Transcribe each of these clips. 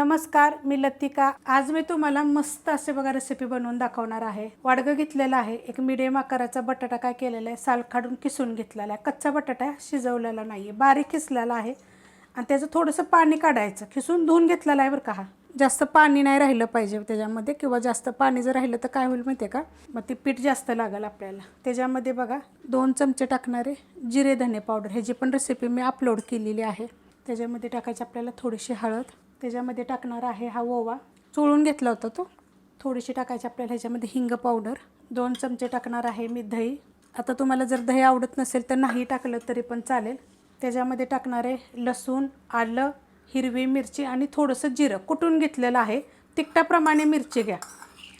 नमस्कार मी लतिका. आज मी तुम्हाला मस्त असे बघा रेसिपी बनवून दाखवणार आहे. वाडगं घेतलेलं आहे. एक मिडियम आकाराचा बटाटा काय केलेला आहे? साल काढून किसून घेतलेला आहे. कच्चा बटाटा शिजवलेला नाही आहे बारीक किसलेला आहे. आणि त्याचं थोडंसं पाणी काढायचं. खिसून धुवून घेतलेलं आहे बरं का हा. जास्त पाणी नाही राहिलं पाहिजे त्याच्यामध्ये. किंवा जास्त पाणी जर राहिलं तर काय होईल माहिती आहे का? मग ते पीठ जास्त लागेल आपल्याला. त्याच्यामध्ये बघा दोन चमचे टाकणारे जिरे धने पावडर. ह्याची पण रेसिपी मी अपलोड केलेली आहे त्याच्यामध्ये टाकायची आपल्याला थोडीशी हळद. त्याच्यामध्ये टाकणार आहे हा ओवा. चोळून घेतला होता तो. थोडीशी टाकायची आपल्याला ह्याच्यामध्ये हिंग पावडर दोन चमचे टाकणार आहे मी दही. आता तुम्हाला जर दही आवडत नसेल तर नाही टाकलं तरी पण चालेल. त्याच्यामध्ये टाकणार आहे लसूण आलं हिरवी मिरची आणि थोडंसं जिरं. कुटून घेतलेलं आहे. तिखटाप्रमाणे मिरची घ्या.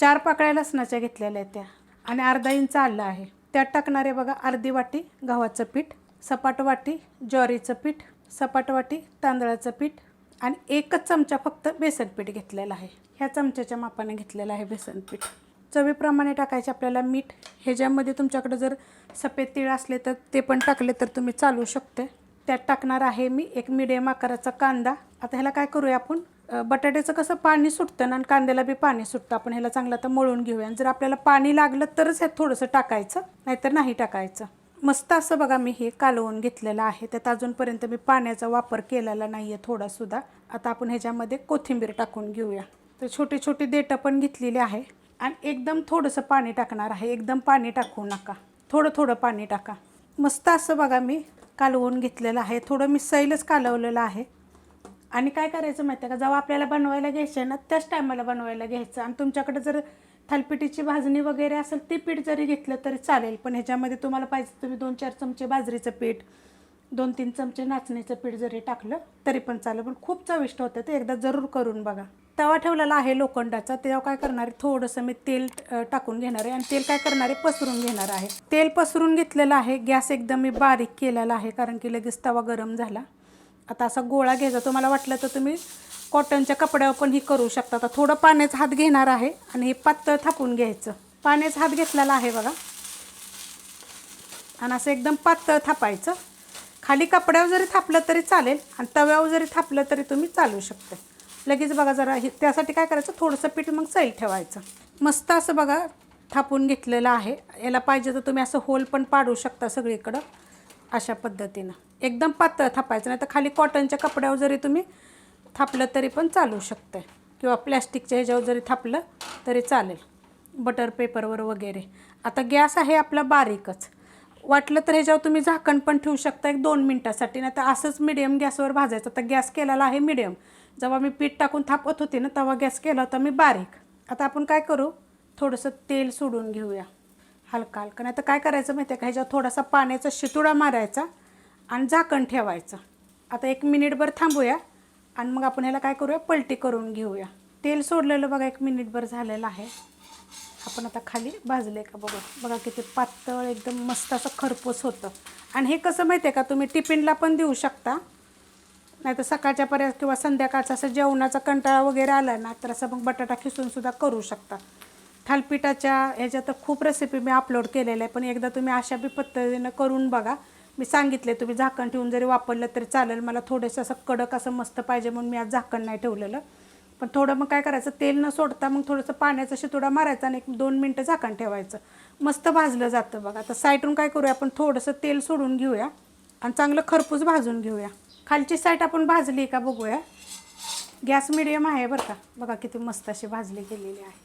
चार पाकळ्या लसणाच्या घेतलेल्या आहेत त्या. आणि अर्धा इंच आलं आहे. त्यात टाकणारे बघा अर्धी वाटी गव्हाचं पीठ सपाट वाटी ज्वारीचं पीठ सपाट वाटी तांदळाचं पीठ आणि एकच चमचा फक्त बेसन पीठ घेतलेलं आहे. ह्या चमच्याच्या मापाने घेतलेलं आहे बेसन पीठ. चवीप्रमाणे टाकायचे आपल्याला मीठ. ह्याच्यामध्ये तुमच्याकडे जर सफेद तीळ असले तर ते पण टाकले तर तुम्ही चालू शकते. त्यात टाकणार आहे मी एक मिडियम आकाराचा कांदा. आता ह्याला काय करूया आपण? बटाट्याचं कसं पाणी सुटतं ना आणि कांद्याला बी पाणी सुटतं. आपण ह्याला चांगलं आता मळून घेऊया. आणि जर आपल्याला पाणी लागलं तरच ह्यात थोडंसं टाकायचं नाहीतर नाही टाकायचं. मस्त असं बघा मी हे कालवून घेतलेलं आहे. त्यात अजूनपर्यंत मी पाण्याचा वापर केलेला नाही आहे थोडासुद्धा. आता आपण ह्याच्यामध्ये कोथिंबीर टाकून घेऊया. तर छोटे छोटे देठं पण घेतलेली आहे. आणि एकदम थोडंसं पाणी टाकणार आहे. एकदम पाणी टाकू नका. थोडं थोडं पाणी टाका. मस्त असं बघा मी कालवून घेतलेलं आहे. थोडं मी सैलच कालवलेलं आहे. आणि काय करायचं माहिती आहे का? जेव्हा आपल्याला बनवायला घ्यायचं आहे ना त्याच टायमाला बनवायला घ्यायचं. आणि तुमच्याकडे जर थालपिठीची भाजणी वगैरे असेल ते पीठ जरी घेतलं तरी चालेल पण ह्याच्यामध्ये तुम्हाला पाहिजे तुम्ही दोन चार चमचे बाजरीचं पीठ दोन तीन चमचे नाचणीचं पीठ जरी टाकलं तरी पण चालेल पण खूप चविष्ट होतं ते एकदा जरूर करून बघा. तवा ठेवलेला आहे लोखंडाचा तेव्हा काय करणार आहे थोडंसं मी तेल टाकून घेणार आहे आणि तेल काय करणार आहे पसरून घेणार आहे. तेल पसरून घेतलेलं आहे गॅस एकदम मी बारीक केलेला आहे कारण की लगेच तवा गरम झाला. आता असा गोळा घ्यायचा तुम्हाला वाटलं तर तुम्ही कॉटनच्या कपड्यावर पण ही करू शकता. आता थोडं पाण्याचा हात घेणार आहे आणि हे पातळ थापून घ्यायचं. पाण्याचा हात घेतलेला आहे बघा. आणि असं एकदम पातळ थापायचं. खाली कपड्यावर जरी थापलं तरी चालेल आणि तव्यावर जरी थापलं तरी तुम्ही चालू शकता. लगेच बघा जरा हे त्यासाठी काय करायचं? थोडंसं पीठ मग सैल ठेवायचं. मस्त असं बघा थापून घेतलेलं आहे. याला पाहिजे तर तुम्ही असं होल पण पाडू शकता सगळीकडं. अशा पद्धतीनं. एकदम पातळ थापायचं. नाही तर खाली कॉटनच्या कपड्यावर जरी तुम्ही थापलं तरी पण चालू शकतं किंवा प्लॅस्टिकच्या ह्याच्यावर जरी थापलं तरी चालेल. बटर पेपरवर वगैरे. आता गॅस आहे आपला बारीकच. वाटलं तर ह्याच्यावर तुम्ही झाकण पण ठेवू शकता एक दोन मिनटासाठी. नाही तर असंच मिडियम गॅसवर भाजायचं. तर गॅस केलेला आहे मिडियम जेव्हा मी पीठ टाकून थापत होते ना तेव्हा गॅस केला होता मी बारीक. आता आपण काय करू? थोडंसं तेल सोडून घेऊया. हलका हलका. नाही तर काय करायचं माहिती आहे का? ह्याच्यावर थोडासा पाण्याचा शितुडा मारायचा आणि झाकण ठेवायचं. आता एक मिनिटभर थांबूया. आणि मग आपण ह्याला काय करूया? पलटी करून घेऊया. तेल सोडलेलं बघा एक मिनिटभर झालेलं आहे. आपण आता खाली भाजले का बघा? बघा किती पातळ एकदम मस्त असं खरपूस होतं. आणि हे कसं माहिती आहे का? तुम्ही टिफिनला पण देऊ शकता. नाही तर सकाळच्या पर्यंत किंवा संध्याकाळचा असं जेवणाचा कंटाळा वगैरे आला ना तर असं मग बटाटा खिसूनसुद्धा करू शकता. थालपिठाच्या ह्याच्या तर खूप रेसिपी मी अपलोड केलेल्या आहे पण एकदा तुम्ही अशा बी पद्धतीनं करून बघा. मी सांगितले तुम्ही झाकण ठेवून जरी वापरलं तरी चालेल. मला थोडंसं असं कडक असं मस्त पाहिजे म्हणून मी आज झाकण नाही ठेवलेलं. पण थोडं मग काय करायचं तेल न सोडता मग थोडंसं पाण्याचा शितोडा मारायचा आणि एक दोन मिनटं झाकण ठेवायचं. मस्त भाजलं जातं बघा. आता साईडून काय करूया आपण थोडंसं तेल सोडून घेऊया आणि चांगलं खरपूस भाजून घेऊया. खालची साईड आपण भाजली का बघूया. गॅस मिडियम आहे बरं का. बघा किती मस्त अशी भाजली गेलेली आहे.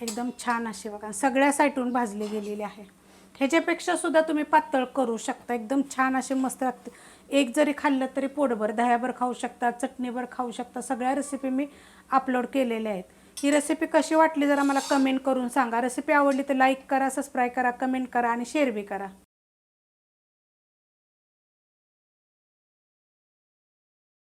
एकदम छान अशी बघा. सगळ्या साईटून भाजली गेलेली आहे. ह्याच्यापेक्षा सुद्धा तुम्ही पातळ करू शकता. एकदम छान असे मस्त लागते एक जरी खाल्लं तरी पोटभर दह्याभर खाऊ शकता चटणीभर खाऊ शकता. सगळ्या रेसिपी मी अपलोड केलेल्या आहेत. ही रेसिपी कशी वाटली जरा मला कमेंट करून सांगा. रेसिपी आवडली तर लाईक करा सबस्क्राईब करा कमेंट करा आणि शेअर बी करा.